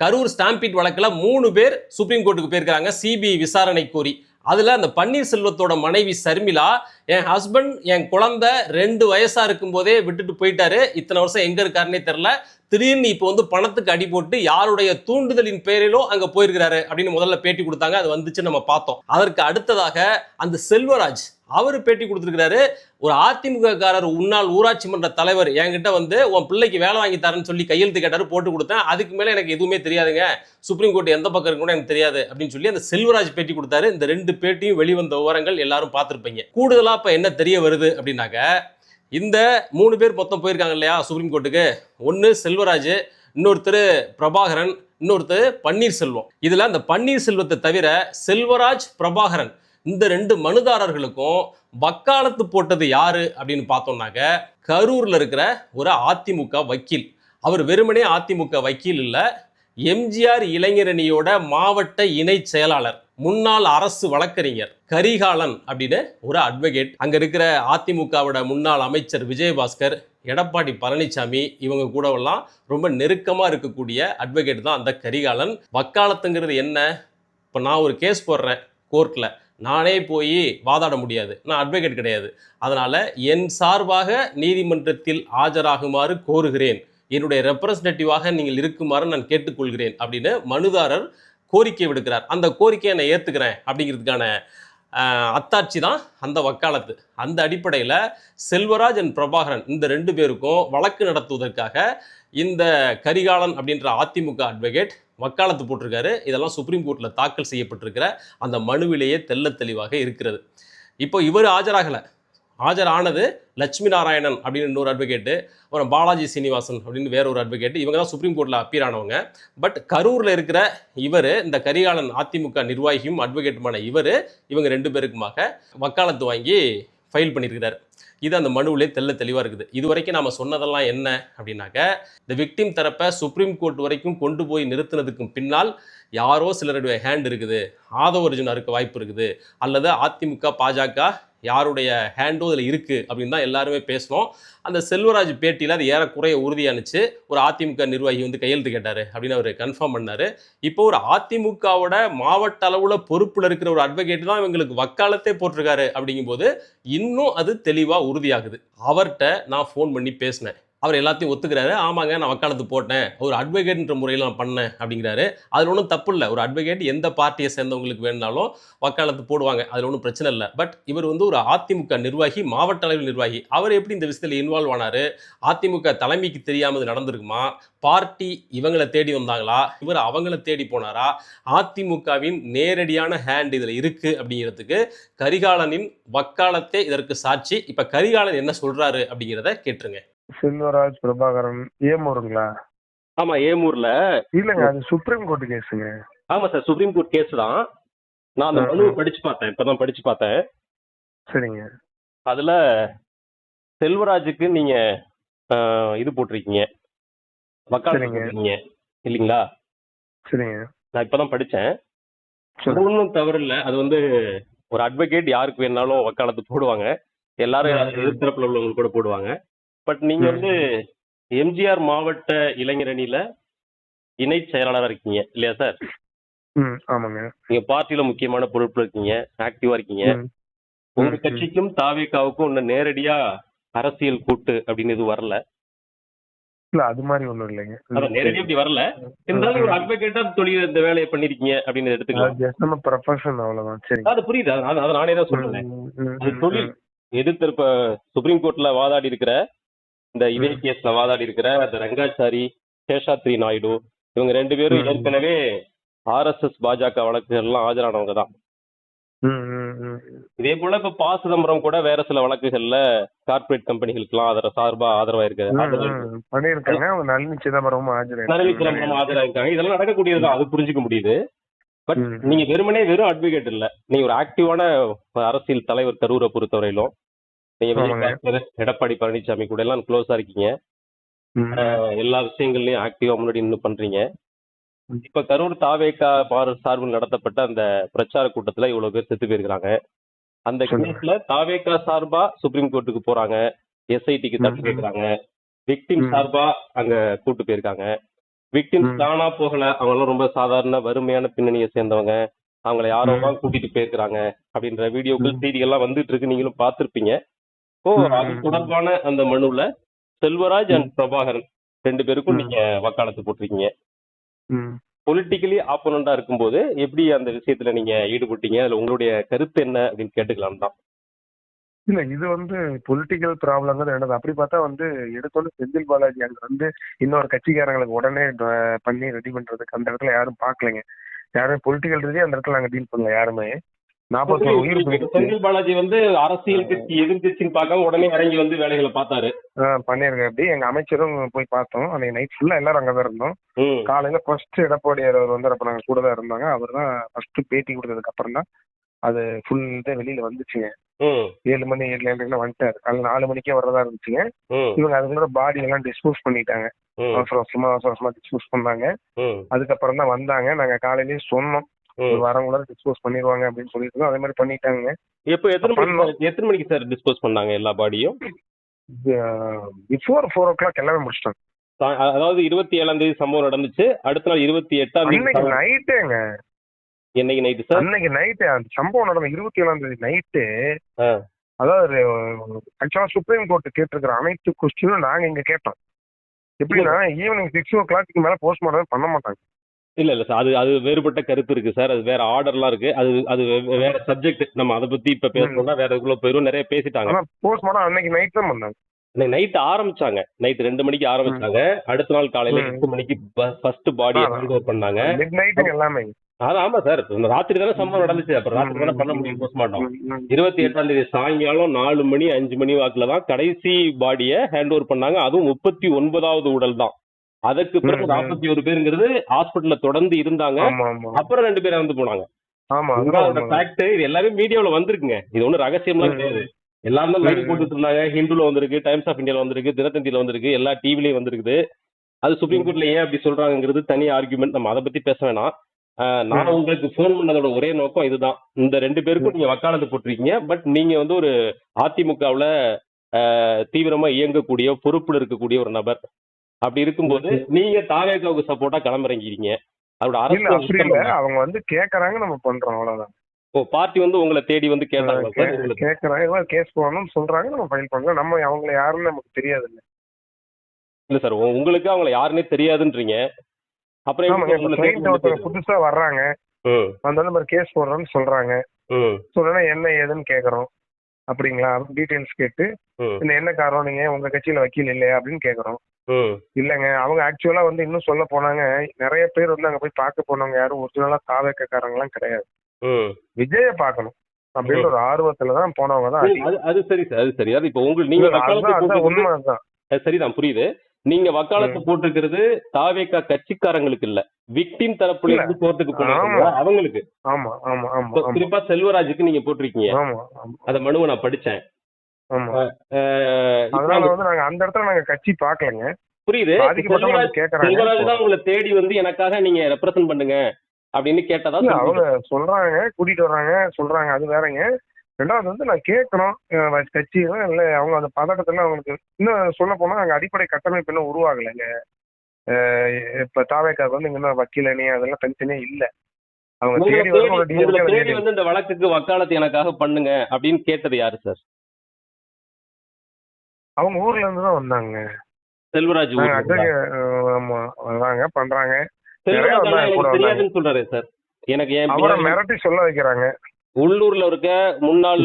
Karur stampede வழக்கில் மூணு பேர் சுப்ரீம் கோர்ட்டுக்கு போயிருக்கிறாங்க. சிபிஐ விசாரணை கோரி அதில் அந்த பன்னீர்செல்வத்தோட மனைவி சர்மிளா என் ஹஸ்பண்ட் என் குழந்தை ரெண்டு வயசா இருக்கும்போதே விட்டுட்டு போயிட்டாரு. இத்தனை வருஷம் எங்கே இருக்காருன்னே தெரில திடீர்னு இப்போ வந்து பணத்துக்கு அடி போட்டு யாருடைய தூண்டுதலின் பேரிலோ அங்கே போயிருக்கிறாரு அப்படின்னு முதல்ல பேட்டி கொடுத்தாங்க. அது வந்துச்சு நம்ம பார்த்தோம். அதற்கு அடுத்ததாக அந்த செல்வராஜ் அவர் பேட்டி கொடுத்துருக்கிறாரு. ஒரு அதிமுககாரர் உன்னால் ஊராட்சி மன்ற தலைவர் என்கிட்ட வந்து உன் பிள்ளைக்கு வேலை வாங்கி தரேன்னு சொல்லி கையெழுத்து கேட்டார் போட்டு கொடுத்தேன். அதுக்கு மேலே எனக்கு எதுவுமே தெரியாதுங்க. சுப்ரீம் கோர்ட் எந்த பக்கம் இருக்கு கூட எனக்கு தெரியாது. அப்படின்னு சொல்லி அந்த செல்வராஜ் பேட்டி கொடுத்தாரு. இந்த ரெண்டு பேட்டியும் வெளிவந்த விவரங்கள் எல்லாரும் பார்த்துருப்பீங்க. கூடுதலாக இப்போ என்ன தெரிய வருது அப்படின்னாக்க இந்த மூணு பேர் மொத்தம் போயிருக்காங்க இல்லையா சுப்ரீம் கோர்ட்டுக்கு ஒன்று செல்வராஜ் இன்னொருத்தர் பிரபாகரன் இன்னொருத்தர் பன்னீர்செல்வம். இதில் அந்த பன்னீர்செல்வத்தை தவிர செல்வராஜ் பிரபாகரன் இந்த ரெண்டு மனுதாரர்களுக்கும் வக்காலத்து போட்டது யாரு அப்படின்னு பார்த்தோம்னாக்க கரூர்ல இருக்கிற ஒரு அதிமுக வக்கீல். அவர் வெறுமனே அதிமுக வக்கீல் இல்லை எம்ஜிஆர் இளைஞரணியோட மாவட்ட இணை செயலாளர் முன்னாள் அரசு வழக்கறிஞர் கரிகாலன் அப்படின்னு ஒரு அட்வொகேட் அங்க இருக்கிற அதிமுகவோட முன்னாள் அமைச்சர் விஜயபாஸ்கர் எடப்பாடி பழனிசாமி இவங்க கூடவெல்லாம் ரொம்ப நெருக்கமா இருக்கக்கூடிய அட்வொகேட் தான் அந்த கரிகாலன். வக்காலத்துங்கிறது என்ன? இப்போ நான் ஒரு கேஸ் போடுறேன் கோர்ட்டில் நானே போய் வாதாட முடியாது. நான் அட்வொகேட் கிடையாது. அதனால் என் சார்பாக நீதிமன்றத்தில் ஆஜராகுமாறு கோருகிறேன். என்னுடைய ரெப்ரசன்டேட்டிவாக நீங்கள் இருக்குமாறு நான் கேட்டுக்கொள்கிறேன் அப்படின்னு மனுதாரர் கோரிக்கை விடுக்கிறார். அந்த கோரிக்கையை நான் ஏற்றுக்கிறேன் அப்படிங்கிறதுக்கான அத்தாட்சி தான் அந்த வக்காலத்து. அந்த அடிப்படையில் செல்வராஜ் அண்ட் பிரபாகரன் இந்த ரெண்டு பேருக்கும் வழக்கு நடத்துவதற்காக இந்த கரிகாலன் அப்படின்ற அதிமுக அட்வொகேட் வக்காலத்து போட்டிருக்காரு. இதெல்லாம் சுப்ரீம் கோர்ட்டில் தாக்கல் செய்யப்பட்டிருக்கிற அந்த மனுவிலேயே தெள்ளத் தெளிவாக இருக்கிறது. இப்போ இவர் ஆஜராகலை. ஆஜரானது லட்சுமி நாராயணன் அப்படின்னு இன்னொரு அட்வொகேட்டு அப்புறம் பாலாஜி சீனிவாசன் அப்படின்னு வேற ஒரு அட்வொகேட் இவங்க தான் சுப்ரீம் கோர்ட்டில் அப்பீர் ஆனவங்க. பட் கரூரில் இருக்கிற இவர் இந்த கரிகாலன் அதிமுக நிர்வாகியும் அட்வொகேட்டுமான இவர் இவங்க ரெண்டு பேருக்குமாக வக்காலத்து வாங்கி ஃபைல் பண்ணியிருக்கிறார். இது அந்த மனுவிலே தெள்ள தெளிவாக இருக்குது. இது வரைக்கும் நாம் சொன்னதெல்லாம் என்ன அப்படின்னாக்க இந்த விக்டிம் தரப்பை சுப்ரீம் கோர்ட் வரைக்கும் கொண்டு போய் நிறுத்தினதுக்கு பின்னால் யாரோ சிலருடைய ஹேண்ட் இருக்குது ஆதவ அர்ஜுனா இருக்க வாய்ப்பு இருக்குது அல்லது அதிமுக பாஜக யாருடைய ஹேண்டோ இதில் இருக்குது அப்படின்னு தான் எல்லாருமே பேசினோம். அந்த செல்வராஜ் பேட்டியில் அது ஏறக்குறைய உறுதியானுச்சு. ஒரு அதிமுக நிர்வாகி வந்து கையெழுத்து கேட்டார் அப்படின்னு அவர் கன்ஃபார்ம் பண்ணார். இப்போ ஒரு அதிமுகவோட மாவட்ட அளவில் பொறுப்பில் இருக்கிற ஒரு அட்வொகேட் தான் இவங்களுக்கு வக்காலத்தே போட்டிருக்காரு அப்படிங்கும்போது இன்னும் அது தெளிவாக உறுதியாகுது. அவர்கிட்ட நான் ஃபோன் பண்ணி பேசினேன். அவர் எல்லாத்தையும் ஒத்துக்கிறாரு. ஆமாங்க நான் வக்காலத்து போட்டேன். ஒரு அட்வொகேட்ன்ற முறையில் நான் பண்ணேன் அப்படிங்கிறாரு. அதில் ஒன்றும் தப்பு இல்லை. ஒரு அட்வொகேட் எந்த பார்ட்டியை சேர்ந்தவங்களுக்கு வேணுனாலும் வக்காலத்து போடுவாங்க. அதில் ஒன்றும் பிரச்சனை இல்லை. பட் இவர் வந்து ஒரு அதிமுக நிர்வாகி மாவட்ட அளவில் நிர்வாகி. அவர் எப்படி இந்த விஷயத்தில் இன்வால்வ் ஆனாரு? அதிமுக தலைமைக்கு தெரியாமல் இது நடந்திருக்குமா? பார்ட்டி இவங்களை தேடி வந்தாங்களா? இவர் அவங்கள தேடி போனாரா? அதிமுகவின் நேரடியான ஹேண்ட் இதில் இருக்குது அப்படிங்கிறதுக்கு கரிகாலனின் வக்காலத்தே இதற்கு சாட்சி. இப்போ கரிகாலன் என்ன சொல்கிறாரு அப்படிங்கிறத கேட்டுருங்க. செல்வராஜ் பிரபாகரன் ஏமூருங்களா? ஆமா ஏமூர்ல. இல்லைங்க அது சுப்ரீம் கோர்ட் கேஸுங்க ஆமா சார் சுப்ரீம் கோர்ட் கேஸ் தான். நான் அந்த மனுவை. படிச்சு பார்த்தேன் இப்பதான் படிச்சு பார்த்தேன். சரிங்க. அதுல செல்வராஜுக்கு நீங்க இது போட்டிருக்கீங்க. வக்காலத்து. போட்டிருக்கீங்க இல்லைங்களா? சரிங்க. நான் இப்பதான் படிச்சேன். ஒன்றும் தவறு இல்லை. அது வந்து ஒரு அட்வொகேட் யாருக்கு வேணாலும் வக்காலத்து போடுவாங்க. எல்லாரும். எதிர்த்தரப்புல உள்ளவங்க கூட போடுவாங்க. பட் நீங்க. வந்து எம்ஜிஆர் மாவட்ட இளைஞரணியில இணை செயலாளரா இருக்கீங்க இல்லையா சார்? ஆமாங்க. நீங்க பார்ட்டியில முக்கியமான பொறுப்புல இருக்கீங்க ஆக்டிவா இருக்கீங்க. உங்க கட்சிக்கும் தாவேக்காவுக்கும் இன்னும் நேரடியா அரசியல் கூட்டு அப்படின்னு எதுவும் வரல? இல்ல அது மாதிரி ஒண்ணும் இல்லைங்க. நேரடியா இப்படி வரல? இருந்தாலும் ஒரு அட்வொகேட்டா தொழில் இந்த வேலையை பண்ணிருக்கீங்க அப்படின்னு எடுத்துக்கலாம் நம்ம ப்ரொஃபஷன் அவ்வளவுதான் சரிங்க அது புரியுது அது நானே தான் சொல்றேன். தொழில். எதிர்த்து சுப்ரீம் கோர்ட்ல வாதாடி இருக்கிற இந்த இதே. கேஸ்ல வாதாடி இருக்கிற அந்த ரங்காச்சாரி சேஷாத்ரி நாயுடு இவங்க ரெண்டு பேரும். ஏற்கனவே ஆர்எஸ்எஸ் பாஜக வழக்குகள்லாம் ஆஜரானவங்க தான். இதே போல இப்ப ப. சிதம்பரம் கூட வேற சில வழக்குகள்ல கார்ப்பரேட் கம்பெனிகளுக்கெல்லாம் ஆதரவு சார்பா ஆதரவா இருக்காரு நளினி சிதம்பரம் ஆஜராயிருக்காங்க. இதெல்லாம் நடக்கக்கூடியதுதான் அது புரிஞ்சுக்க முடியுது. பட். நீங்க வெறுமனே வெறும் அட்வொகேட் இல்ல. நீங்க ஒரு ஆக்டிவான அரசியல் தலைவர் கரூரை பொறுத்தவரையிலும் நீங்க எடப்பாடி பழனிசாமி கூட எல்லாம் க்ளோஸா இருக்கீங்க எல்லா விஷயங்கள்லயும் ஆக்டிவா முன்னாடி இன்னும் பண்றீங்க. இப்ப கரூர் தாவேக்கா பார் சார்பில் நடத்தப்பட்ட அந்த பிரச்சார கூட்டத்துல இவ்வளவு பேர் செத்து போயிருக்காங்க அந்த. கேஸ்ல தாவேகா சார்பா சுப்ரீம் கோர்ட்டுக்கு போறாங்க எஸ்ஐடிக்கு தட்டு ம். கேக்குறாங்க விக்டிம். சார்பா அங்க கூட்டு போயிருக்காங்க விக்டிம்ஸ் ம். தானா போகல அவங்க எல்லாம் ரொம்ப சாதாரண வறுமையான பின்னணியை சேர்ந்தவங்க அவங்கள யாரோ ம். தான் கூட்டிட்டு போயிருக்காங்க அப்படின்ற வீடியோக்கள். செய்திகள்லாம் வந்துட்டு இருக்கு நீங்களும் பார்த்திருப்பீங்க ம், அது தொடர்பான அந்த மனுல செல்வராஜ் அண்ட். பிரபாகரன் ரெண்டு பேருக்கும். நீங்க வக்காலத்து போட்டிருக்கீங்க. பொலிட்டிக்கலி ஆப்போனண்டா இருக்கும்போது எப்படி அந்த விஷயத்துல நீங்க ஈடுபட்டீங்க? அதுல உங்களுடைய கருத்து என்ன அப்படின்னு கேட்டுக்கலாம் தான். இல்ல இது வந்து பொலிட்டிக்கல் ப்ராப்ளம்ங்கிறது என்னது? அப்படி பார்த்தா வந்து எடுத்தோன்னு செந்தில் பாலாஜி அங்க வந்து இன்னொரு கட்சிக்காரங்களுக்கு உடனே பண்ணி ரெடி பண்றதுக்கு அந்த இடத்துல யாரும் பார்க்கலைங்க. யாரும் பொலிட்டிக்கல் ரீதியா அந்த இடத்துல நாங்க டீல் பண்ணல யாருமே. நாற்பத்தோரு உயிர் போயிடுச்சு. செந்தில் பாலாஜி வந்து அரசியல் கட்சி எதிர்கட்சின்னு பார்க்காம உடனே இறங்கி வந்து வேலைகளை பார்த்தாரு. ஆஹ் பண்ணிருக்கேன் அப்படி எங்க அமைச்சரும் போய் பார்த்தோம். அன்னைக்கு நைட் ஃபுல்லா எல்லாரும் அங்கதான் இருந்தோம். காலையில ஃபர்ஸ்ட் எடப்பாடியார் அவர் வந்து அப்ப நாங்க கூட தான் இருந்தாங்க. அவர் தான் ஃபர்ஸ்ட் பேட்டி கொடுத்ததுக்கு அப்புறம் தான் அது ஃபுல் இதே வெளியில வந்துச்சுங்க. ஏழு மணி ஏழு ஏழு வந்துட்டாரு. காலைல நாலு மணிக்கே வர்றதா இருந்துச்சுங்க. இவங்க அதுக்குள்ள பாடி எல்லாம் டிஸ்போஸ் பண்ணிட்டாங்க. அவசர அவசரமா அவசர அவசரமா டிஸ்போஸ் பண்ணாங்க. அதுக்கப்புறம் தான் வந்தாங்க. நாங்க காலையிலேயே சொன்னோம். வாரங்குள்ள டிஸ்போஸ் பண்ணிடுவாங்க அப்படின்னு சொல்லிட்டு. அதே மாதிரி பண்ணிட்டாங்க. எப்போ எத்தனை. மணிக்கு எத்தனை மணிக்கு சார் டிஸ்போஸ் பண்ணாங்க எல்லா பாடியும் பிஃபோர் ஃபோர் ஓ கிளாக் எல்லாமே முடிச்சிட்டாங்க. அதாவது இருபத்தி ஏழாம் தேதி சம்பவம் நடந்துச்சு. அடுத்த நாள் இருபத்தி எட்டாம் தேதி நைட்டேங்க என்னைக்கு நைட்டு சார் அன்னைக்கு நைட்டு அந்த சம்பவம் நடந்த இருபத்தி ஏழாம் தேதி நைட்டு. அதாவது ஆக்சுவலா சுப்ரீம் கோர்ட் கேட்டிருக்கிற அனைத்து கொஸ்டினும் நாங்க இங்க கேட்டோம். எப்படின்னா ஈவினிங் சிக்ஸ் ஓ கிளாக்கு மேல போஸ்ட்மார்ட்டம் பண்ண மாட்டாங்க. இல்ல இல்ல சார் அது அது வேறுபட்ட கருத்து இருக்கு சார் அது வேற ஆர்டர்லாம் இருக்கு. அது அது வேற சப்ஜெக்ட் நம்ம அதை பத்தி இப்ப பேசணும்னா வேற இதுக்குள்ள போயிரும் நிறைய பேசிட்டாங்க. போஸ்ட்மார்ட்டம் அன்னைக்கு நைட் தான் பண்ணாங்க. நைட் ஆரம்பிச்சாங்க. நைட் ரெண்டு மணிக்கு ஆரம்பிச்சாங்க. அடுத்த நாள் காலையில. எட்டு மணிக்கு ஃபர்ஸ்ட் ஓவர் பண்ணாங்க. எல்லாமே. அது ஆமா சார் ராத்திரி தானே சம்பவம் நடந்துச்சு. அப்புறம் ராத்திரி தானே பண்ண முடியும் போஸ்ட்மார்ட்டம் இருபத்தி எட்டாம் தேதி சாயங்காலம் நாலு மணி அஞ்சு மணி வாக்குல தான் கடைசி பாடியை ஹேண்ட் ஓவர் பண்ணாங்க. அதுவும் முப்பத்தி ஒன்பதாவது உடல் தான். அதற்கு பிறகு. நாற்பத்தி ஒரு பேருங்கிறது ஹாஸ்பிட்டல்ல தொடர்ந்து இருந்தாங்க. அப்புறம் ரெண்டு பேர் இறந்து போனாங்க. உண்மை. ஃபேக்ட் இது எல்லாமே மீடியாவுல வந்திருக்குங்க. இது ஒன்றும் ரகசியம்லாம். கிடையாது. எல்லாரும் தான் லைவ். போட்டுட்டு இருந்தாங்க. ஹிந்துல வந்திருக்கு டைம்ஸ் ஆஃப் இந்தியால வந்திருக்கு தினத்தந்தியில வந்திருக்கு எல்லா டிவிலையும் வந்திருக்குது. அது சுப்ரீம் கோர்ட்ல ஏன் அப்படி சொல்றாங்கிறது தனி ஆர்குமெண்ட் நம்ம அதை பத்தி பேச வேணாம். நான். உங்களுக்கு ஃபோன் பண்ணதோட ஒரே நோக்கம் இதுதான். இந்த ரெண்டு பேருக்கும் நீங்க வக்காலத்து போட்டிருக்கீங்க. பட் நீங்க வந்து ஒரு அதிமுகவுல தீவிரமா இயங்கக்கூடிய பொறுப்புல இருக்கக்கூடிய ஒரு நபர். அப்படி இருக்கும்போது நீங்க தாவேகாவுக்கு சப்போர்ட்டா களமிறங்கிறீங்க அதோட இல்ல அப்படி இல்ல. அரசு அவங்க வந்து கேக்குறாங்க நம்ம பண்றோம் அவ்வளவுதான். ஓ பார்ட்டி வந்து உங்களை தேடி வந்து உங்களுக்கு? கேக்குறாங்க. கேஸ் போடணும்னு சொல்றாங்க நம்ம ஃபைல் பண்ணலாம் நம்ம அவங்கள யாருன்னு நமக்கு தெரியாது இல்ல இல்ல சார் உங்களுக்கு அவங்கள யாருன்னே தெரியாதுன்றீங்க. அப்புறம்? புதுசா வர்றாங்க. அந்த மாதிரி கேஸ் போடுறோம்னு சொல்றாங்க. சொல்றேன்னா என்ன ஏதுன்னு கேக்குறோம். அப்படிங்களா? டீடைல்ஸ் கேட்டு இந்த என்ன காரணம்? நீங்க உங்க கட்சியில வக்கீல் இல்லையா? அப்படின்னு கேக்குறோம். இல்லங்க. அவங்க ஆக்சுவலா வந்து இன்னும் சொல்ல போனாங்க. நிறைய பேர் வந்து அங்க போய் பார்க்க போனவங்க யாரும் ஒரிஜினலா தாவேக்கக்காரங்க எல்லாம் கிடையாது. விஜய பார்க்கணும். அப்படின்ற ஒரு ஆர்வத்துல தான் போனவங்க தான் அது சரி சார் அது சரி. அது இப்போ உங்களுக்கு நீங்க சரிதான் புரியுது. நீங்க வக்காலத்து போட்டிருக்கிறது தாவேக்கா கட்சிக்காரங்களுக்கு இல்ல. விக்டிம் தரப்புல. இருந்து கோர்ட்டுக்கு போனாங்க. அவங்களுக்கு. ஆமா ஆமா ஆமா குறிப்பா செல்வராஜுக்கு நீங்க போட்டிருக்கீங்க. அந்த மனுவை நான் படிச்சேன். அதனால வந்து நாங்க அந்த இடத்துல நாங்க கட்சி பாக்கலங்க. புரியுது. செல்வராஜ் தான் உங்களை தேடி வந்து எனக்காக நீங்க ரெப்ரசென்ட் பண்ணுங்க அப்படின்னு கேட்டதா. அவங்க சொல்றாங்க கூட்டிட்டு வர்றாங்க சொல்றாங்க அது வேறங்க. ரெண்டாவது வந்து நான் கேட்கணும் அஹ் கட்சி இல்ல அவங்க அந்த பதட்டத்துல அவங்களுக்கு இன்னும் சொல்ல போனா அங்க அடிப்படை கட்டமைப்பு இன்னும் உருவாகலைங்க. இப்ப தாவேக்காக்கு வந்து இங்க இன்னும் வக்கீல் அணி அதெல்லாம் தனித்தனியா இல்ல. அவங்க தேடி வந்து இந்த வழக்குக்கு வக்காலத்து எனக்காக பண்ணுங்க அப்படின்னு கேட்டது யாரு சார்? அவங்க ஊர்ல இருந்து தான் வந்தாங்க. செல்வராஜ் ஆமா பண்றாங்க. வந்தாங்க, கூட தெரியாதுன்னு சொல்றாரு சார். எனக்கு அவரை மிரட்டி சொல்ல வைக்கிறாங்க. உள்ளூர்ல இருக்க முன்னாள்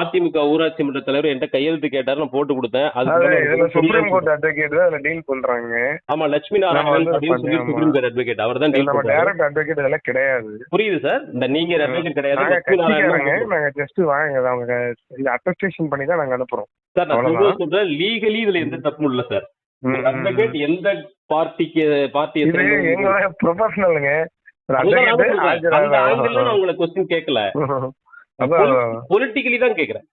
அதிமுக ஊராட்சி மன்ற தலைவர் என்கிட்ட கையெழுத்து கேட்டாரு நான் போட்டு கொடுத்தேன். அது சுப்ரீம். கோர்ட் அட்வொகேட் தான் டீல் பண்றாங்க. ஆமா லட்சுமி நாராயணன் அப்படின்னு சுப்ரீம் கோர்ட் அட்வொகேட் அவர் தான் நம்ம டைரக்ட் அட்வொகேட் இதெல்லாம் கிடையாது. புரியுது சார் இந்த நீங்க அட்வொகேட் கிடையாது லட்சுமி நாராயணன் நாங்க ஜஸ்ட் வாங்க அவங்க இது அட்டஸ்டேஷன் பண்ணி தான் நாங்க அனுப்புறோம். சார் நான் சொல்றேன். லீகலி இதுல எந்த தப்பும் இல்ல சார் அட்வொகேட் எந்த பார்ட்டிக்கு பார்ட்டி ப்ரொஃபஷனலுங்க கேட்கல. பொலிட்டிக்கலி தான் கேக்குறேன்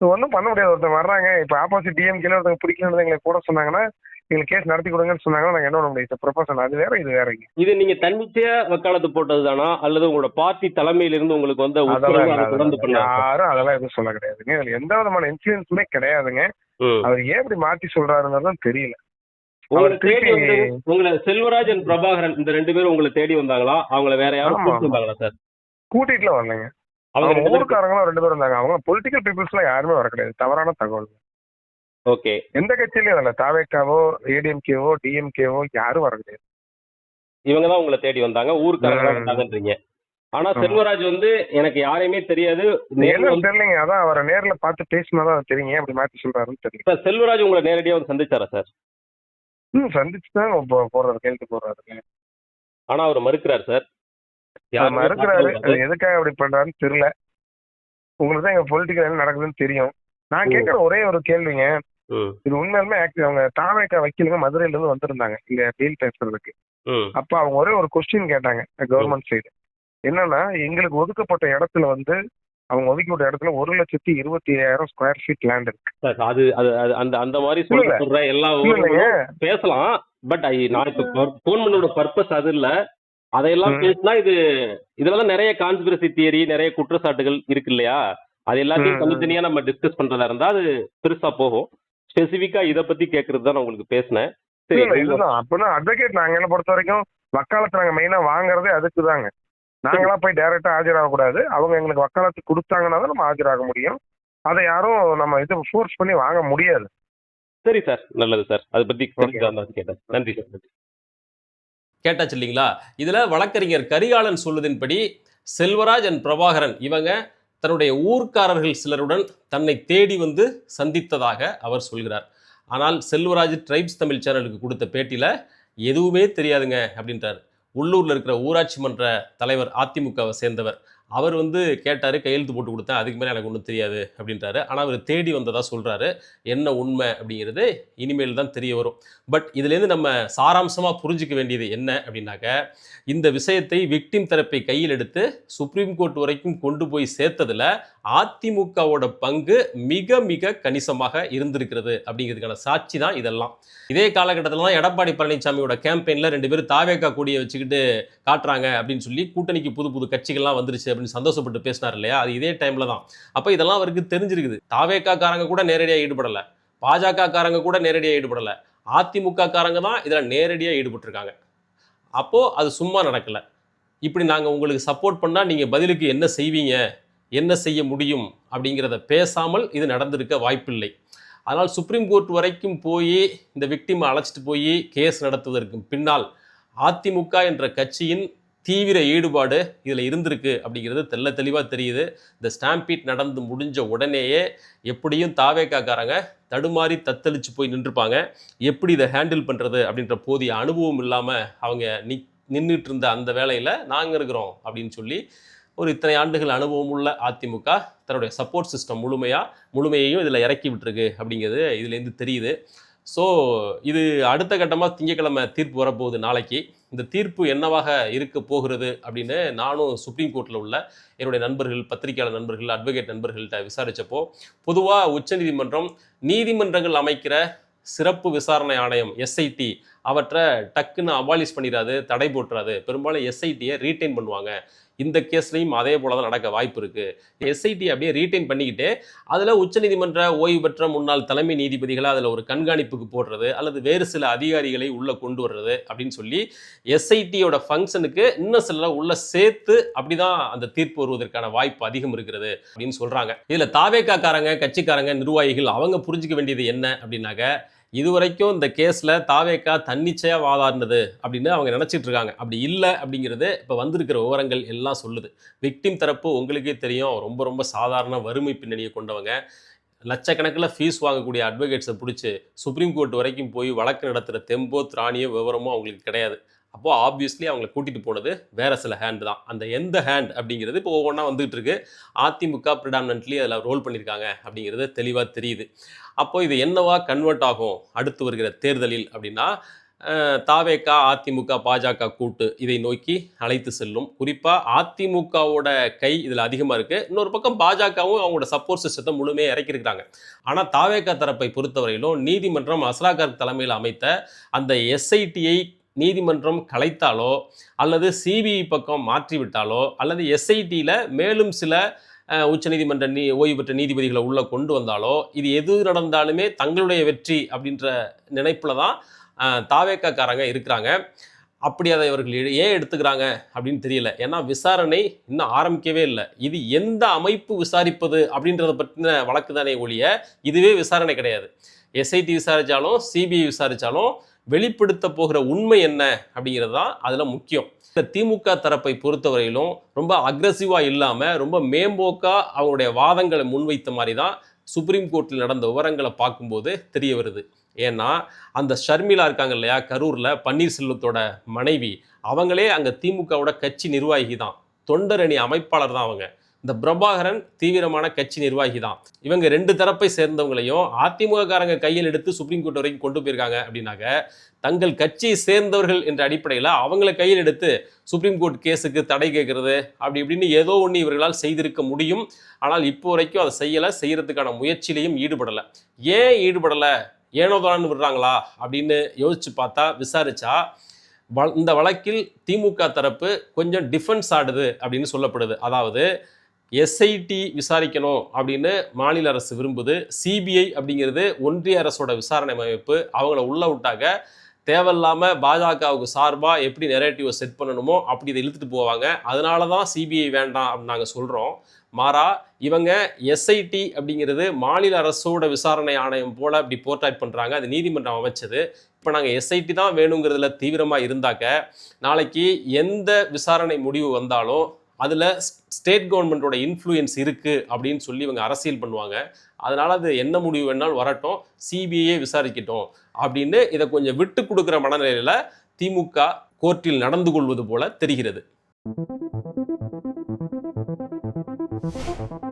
ஒன்றும் பண்ண முடியாது. ஒருத்தர் வர்றாங்க. இப்ப ஆப்போசிட் டிஎம்கேல ஒருத்தங்க பிடிக்கலன்னு எங்களை கூட சொன்னாங்கன்னா எங்களுக்கு கேஸ் நடத்தி கொடுங்கன்னு சொன்னாங்கன்னா என்ன பண்ண முடியும்? ப்ரொபோசல் அது வேற இது வேறங்க இது நீங்க தன்னிச்சையா வக்காலத்து போட்டது தானா அல்லது உங்களோட பார்ட்டி தலைமையில இருந்து உங்களுக்கு வந்த யாரும் அதெல்லாம் எதுவும் சொல்ல கிடையாதுங்க இதுல எந்த விதமான இன்ஃபுளுன்ஸுமே கிடையாதுங்க. அவர் ஏன் இப்படி மாத்தி சொல்றாருங்கிறதும் தெரியல. உங்களை தேடி வந்து உங்களை செல்வராஜ் அண்ட் பிரபாகரன் இந்த ரெண்டு பேரும் உங்களை தேடி வந்தாங்களா? அவங்கள வேற யாரும் கூப்பிட்டு சார்? கூட்டிட்டுல வரலைங்க. அவங்க அவங்க ரெண்டு பேரும் ஊருக்காரங்களும் ரெண்டு பேரும் இருந்தாங்க. அவங்க பொலிட்டிக்கல் பீப்புள்ஸ்லாம் யாருமே வர கிடையாது தவறான தகவல். ஓகே. எந்த கட்சியிலயும் வரல. தாவேக்காவோ ஏடிஎம்கேவோ டிஎம்கேவோ யாரும் வர கிடையாது இவங்க தான் உங்களை தேடி வந்தாங்க. ஊருக்காரங்க. வந்தாங்கன்றீங்க. ஆனா. செல்வராஜ் வந்து எனக்கு யாரையுமே தெரியாது. தெரியலைங்க? அதான் அவரை நேர்ல பார்த்து பேசினாதான் தெரியுங்க அப்படி மாத்தி சொல்றாருன்னு தெரியல. செல்வராஜ் உங்களை நேரடியா வந்து சந்திச்சாரா சார்? ம் சந்திச்சு தான் போடுறாரு கையெழுத்து போடுறாருங்க ஆனா அவர் மறுக்கிறார் சார். மறுக்கிறாரு. எதுக்காக அப்படி பண்றாருன்னு தெரியல. உங்களுக்கு தான் எங்க பொலிட்டிக்கல் என்ன நடக்குதுன்னு தெரியும். நான். கேட்கற ஒரே ஒரு கேள்விங்க. இது உண்மையாலுமே ஆக்சுவலி அவங்க தாவேக்கா வக்கீலுங்க மதுரையில இருந்து வந்திருந்தாங்க. இங்க டீல் பேசுறதுக்கு. அப்ப அவங்க ஒரே ஒரு கொஸ்டின் கேட்டாங்க கவர்மெண்ட் சைடு என்னன்னா எங்களுக்கு ஒதுக்கப்பட்ட இடத்துல வந்து அவங்க ஒதுக்கிவிட்ட இடத்துல ஒரு லட்சத்தி இருபத்தி ஐயாயிரம் ஸ்கொயர் ஃபீட் லேண்ட் இருக்கு. அது அந்த அந்த மாதிரி சொல்ற எல்லா பேசலாம். பட் நான் இப்ப போன் பண்ணோட பர்பஸ் அது இல்ல. அதையெல்லாம். பேசினா இது இதுலதான் நிறைய கான்ஸ்பிரசி தியரி நிறைய குற்றச்சாட்டுகள் இருக்கு இல்லையா? அது எல்லாத்தையும். தனித்தனியா நம்ம டிஸ்கஸ் பண்றதா இருந்தா அது பெருசா போகும். ஸ்பெசிபிக்கா இத பத்தி கேக்குறது தான் நான் உங்களுக்கு பேசினேன். சரி இதுதான் அப்படின்னா அட்வொகேட் நாங்க என்ன பொறுத்த வரைக்கும் வக்காலத்து நாங்க மெயினா வாங்குறதே அதுக்கு தாங்க. நாங்களா போய் டைரக்டா ஆஜராக கூடாது அவங்க எங்களுக்கு வக்காலத்து கொடுத்தாங்கன்னா தான் நம்ம ஆஜராக முடியும். அதை யாரும் நம்ம இது ஃபோர்ஸ் பண்ணி வாங்க முடியாது. சரி சார். நல்லது சார். அதை பத்தி கேட்டேன். நன்றி சார். நன்றி. கேட்டாச்சு இல்லைங்களா? இதுல வழக்கறிஞர் கரிகாலன் சொல்வதின்படி செல்வராஜ் அண்ட் பிரபாகரன் இவங்க தன்னுடைய ஊர்க்காரர்கள் சிலருடன் தன்னை தேடி வந்து சந்தித்ததாக அவர் சொல்கிறார். ஆனால் செல்வராஜ் ட்ரைப்ஸ் தமிழ் சேனலுக்கு கொடுத்த பேட்டியில எதுவுமே தெரியாதுங்க அப்படின்றார். உள்ளூரில் இருக்கிற ஊராட்சி மன்ற தலைவர் அதிமுகவை சேர்ந்தவர். அவர் வந்து கேட்டார் கையெழுத்து போட்டு கொடுத்தேன் அதுக்கு மேலே எனக்கு ஒன்றும் தெரியாது அப்படின்றாரு. ஆனால் அவர் தேடி வந்ததாக சொல்கிறாரு என்ன உண்மை அப்படிங்கிறது இனிமேல் தான் தெரிய வரும். பட் இதுலேருந்து நம்ம சாராம்சமாக புரிஞ்சுக்க வேண்டியது என்ன அப்படின்னாக்க இந்த விஷயத்தை விக்டிம் தரப்பை கையில் எடுத்து சுப்ரீம் கோர்ட் வரைக்கும் கொண்டு போய் சேர்த்ததில் அதிமுகவோட பங்கு மிக மிக கணிசமாக இருந்திருக்கிறது அப்படிங்கிறதுக்கான சாட்சி தான் இதெல்லாம். இதே காலகட்டத்தில் தான் எடப்பாடி பழனிசாமியோட கேம்பெயினில் ரெண்டு பேரும் தாவேக்கா கூடிய வச்சுக்கிட்டு காட்டுறாங்க அப்படின்னு சொல்லி கூட்டணிக்கு புது புது கட்சிகள்லாம் வந்துருச்சு அப்படின்னு சந்தோஷப்பட்டு பேசினார் இல்லையா? அது இதே டைமில் தான். அப்போ இதெல்லாம் அவருக்கு தெரிஞ்சிருக்குது. தாவேக்காக்காரங்க கூட நேரடியாக ஈடுபடலை. பாஜக காரங்க கூட நேரடியாக ஈடுபடலை. அதிமுகக்காரங்க தான் இதில் நேரடியாக ஈடுபட்டிருக்காங்க. அப்போது அது சும்மா நடக்கலை. இப்படி நாங்கள் உங்களுக்கு சப்போர்ட் பண்ணால் நீங்கள் பதிலுக்கு என்ன செய்வீங்க? என்ன செய்ய முடியும் அப்படிங்கிறத பேசாமல் இது நடந்திருக்க வாய்ப்பில்லை. அதனால் சுப்ரீம் கோர்ட் வரைக்கும் போய் இந்த விக்டிமை அழைச்சிட்டு போய் கேஸ் நடத்துவதற்கு பின்னால் அதிமுக என்ற கட்சியின் தீவிர ஈடுபாடு இதில் இருந்திருக்கு அப்படிங்கிறது தெள்ள தெளிவாக தெரியுது. இந்த ஸ்டாம்பீட் நடந்து முடிஞ்ச உடனேயே எப்படியும் தாவேக்காக்காரங்க தடுமாறி தத்தளிச்சு போய் நின்றுப்பாங்க. எப்படி இதை ஹேண்டில் பண்ணுறது அப்படின்ற போதிய அனுபவம் இல்லாமல் அவங்க நி நின்றுட்டு இருந்த அந்த வேலையில் நாங்கள் இருக்கிறோம் அப்படின்னு சொல்லி ஒரு இத்தனை ஆண்டுகள் அனுபவம் உள்ள அதிமுக தன்னுடைய சப்போர்ட் சிஸ்டம் முழுமையாக முழுமையையும் இதில் இறக்கி விட்டுருக்கு அப்படிங்கிறது இதுலேருந்து தெரியுது. ஸோ இது அடுத்த கட்டமாக திங்கக்கிழமை தீர்ப்பு வரப்போகுது நாளைக்கு. இந்த தீர்ப்பு என்னவாக இருக்க போகிறது அப்படின்னு நானும் சுப்ரீம் கோர்ட்டில் உள்ள என்னுடைய நண்பர்கள் பத்திரிகையாளர் நண்பர்கள் அட்வொகேட் நண்பர்கள்ட்ட விசாரித்தப்போ பொதுவாக உச்சநீதிமன்றம் நீதிமன்றங்கள் அமைக்கிற சிறப்பு விசாரணை ஆணையம் எஸ்ஐடி அவற்றை டக்குன்னு அபாலிஷ் பண்ணிடாது தடை போட்டுறாது. பெரும்பாலும் எஸ்ஐடியை ரீட்டைன் பண்ணுவாங்க. இந்த கேஸ்லையும் அதே போல தான் நடக்க வாய்ப்பு இருக்கு எஸ்ஐடி அப்படியே ரீட்டைன் பண்ணிக்கிட்டு அதில் உச்சநீதிமன்ற ஓய்வு பெற்ற முன்னாள் தலைமை நீதிபதிகளை அதில் ஒரு கண்காணிப்புக்கு போடுறது அல்லது வேறு சில அதிகாரிகளை உள்ளே கொண்டு வர்றது அப்படின்னு சொல்லி எஸ்ஐடியோட ஃபங்க்ஷனுக்கு இன்னும் சில உள்ள சேர்த்து அப்படிதான் அந்த தீர்ப்பு வருவதற்கான வாய்ப்பு அதிகம் இருக்கிறது அப்படின்னு சொல்கிறாங்க இதில் தாவேக்காக்காரங்க கட்சிக்காரங்க நிர்வாகிகள் அவங்க புரிஞ்சிக்க வேண்டியது என்ன அப்படின்னாக்க இதுவரைக்கும் இந்த கேஸ்ல தாவேக்கா தன்னிச்சையா வாதாடினது அப்படின்னு அவங்க நினைச்சிட்டு இருக்காங்க. அப்படி இல்லை அப்படிங்கிறது இப்போ வந்திருக்கிற விவரங்கள் எல்லாம் சொல்லுது. விக்டிம் தரப்பு உங்களுக்கே தெரியும். ரொம்ப ரொம்ப சாதாரண வறுமை பின்னணியை கொண்டவங்க. லட்சக்கணக்கில் ஃபீஸ் வாங்கக்கூடிய அட்வொகேட்ஸை பிடிச்சி சுப்ரீம் கோர்ட் வரைக்கும் போய் வழக்கு நடத்துகிற தெம்போ திராணியோ விவரமோ அவங்களுக்கு கிடையாது. அப்போது ஆப்வியஸ்லி அவங்கள கூட்டிகிட்டு போனது வேறு சில ஹேண்ட் தான். அந்த எந்த ஹேண்ட் அப்படிங்கிறது இப்போ ஒவ்வொன்றா வந்துகிட்டு இருக்கு. அதிமுக ப்ரிடாமினன்ட்லி அதில் ரோல் பண்ணியிருக்காங்க அப்படிங்கிறது தெளிவாக தெரியுது. அப்போது இது என்னவா கன்வெர்ட் ஆகும் அடுத்து வருகிற தேர்தலில் அப்படின்னா தாவேக்கா அதிமுக பாஜக கூட்டு இதை நோக்கி அழைத்து செல்லும். குறிப்பாக அதிமுகவோட கை இதில் அதிகமாக இருக்குது இன்னொரு பக்கம் பாஜகவும் அவங்களோட சப்போர்ட் சிஸ்டத்தை முழுமையாக இறக்கியிருக்காங்க ஆனால் தாவேகா தரப்பை பொறுத்தவரையிலும் நீதிமன்றம் அஸ்லாகர் தலைமையில் அமைத்த அந்த எஸ்ஐடியை நீதிமன்றம் கலைத்தாலோ அல்லது சிபிஐ பக்கம் மாற்றிவிட்டாலோ அல்லது எஸ்ஐடியில் மேலும் சில உச்சநீதிமன்ற நீ ஓய்வு பெற்ற நீதிபதிகளை உள்ளே கொண்டு வந்தாலோ இது எது நடந்தாலுமே தங்களுடைய வெற்றி அப்படின்ற நினைப்பில் தான் தாவேக்காரங்க இருக்கிறாங்க. அப்படி அதை இவர்கள் ஏன் எடுத்துக்கிறாங்க அப்படின்னு தெரியல. ஏன்னா விசாரணை இன்னும் ஆரம்பிக்கவே இல்லை. இது எந்த அமைப்பு விசாரிப்பது அப்படின்றத பற்றின வழக்கு தானே ஒழிய இதுவே விசாரணை கிடையாது. எஸ்ஐடி விசாரித்தாலும் சிபிஐ விசாரித்தாலும் வெளிப்படுத்த போகிற உண்மை என்ன அப்படிங்கிறது தான் அதில் முக்கியம். இந்த திமுக தரப்பை பொறுத்தவரையிலும் ரொம்ப அக்ரஸிவாக இல்லாமல் ரொம்ப மேம்போக்காக அவங்களுடைய வாதங்களை முன்வைத்த மாதிரி தான் சுப்ரீம் கோர்ட்டில் நடந்த விவரங்களை பார்க்கும்போது தெரிய வருது. ஏன்னா அந்த ஷர்மிளா இருக்காங்க இல்லையா கரூரில் பன்னீர்செல்வத்தோட மனைவி அவங்களே அங்கே திமுகவோட கட்சி நிர்வாகி தான். தொண்டரணி அமைப்பாளர் தான் அவங்க. இந்த பிரபாகரன் தீவிரமான கட்சி நிர்வாகி தான். இவங்க ரெண்டு தரப்பை சேர்ந்தவங்களையும் அதிமுககாரங்க கையில் எடுத்து சுப்ரீம் கோர்ட் வரைக்கும் கொண்டு போயிருக்காங்க அப்படின்னாக்க தங்கள் கட்சியை சேர்ந்தவர்கள் என்ற அடிப்படையில் அவங்கள கையில் எடுத்து சுப்ரீம் கோர்ட் கேஸுக்கு தடை கேட்கறது அப்படி இப்படின்னு ஏதோ ஒன்று இவர்களால் செய்திருக்க முடியும். ஆனால் இப்போ வரைக்கும் அதை செய்யலை செய்கிறதுக்கான முயற்சியிலையும் ஈடுபடலை. ஏன் ஈடுபடலை? ஏனோதான்னு விடுறாங்களா அப்படின்னு யோசிச்சு பார்த்தா விசாரிச்சா வ- இந்த வழக்கில் திமுக தரப்பு கொஞ்சம் டிஃபென்ஸ் ஆடுது அப்படின்னு சொல்லப்படுது. அதாவது எஸ்ஐடி விசாரிக்கணும் அப்படின்னு மாநில அரசு விரும்புது. சிபிஐ அப்படிங்கிறது ஒன்றிய அரசோட விசாரணை அமைப்பு. அவங்கள உள்ள விட்டாக்க தேவையில்லாமல் பாஜகவுக்கு சார்பாக எப்படி நெரேட்டிவை செட் பண்ணணுமோ அப்படி இதை இழுத்துட்டு போவாங்க. அதனால தான் சிபிஐ வேண்டாம் அப்படின்னு நாங்கள் சொல்கிறோம் மாறா இவங்க எஸ்ஐடி அப்படிங்கிறது மாநில அரசோட விசாரணை ஆணையம் போல அப்படி போர்ட்ரேட் பண்றாங்க. அது நீதிமன்றம் அமைச்சது. இப்போ நாங்கள் எஸ்ஐடி தான் வேணுங்கிறதுல தீவிரமாக இருந்தாக்க நாளைக்கு எந்த விசாரணை முடிவு வந்தாலும் அதில் ஸ்டேட் கவர்மெண்ட்டோட இன்ஃப்ளூயன்ஸ் இருக்குது அப்படின்னு சொல்லி இவங்க அரசியல் பண்ணுவாங்க. அதனால் அது என்ன முடிவு வேணாலும் வரட்டும். சிபிஐயே விசாரிக்கட்டும் அப்படின்னு இதை கொஞ்சம் விட்டு கொடுக்குற மனநிலையில் திமுக கோர்ட்டில் நடந்து கொள்வது போல தெரிகிறது. Thank you.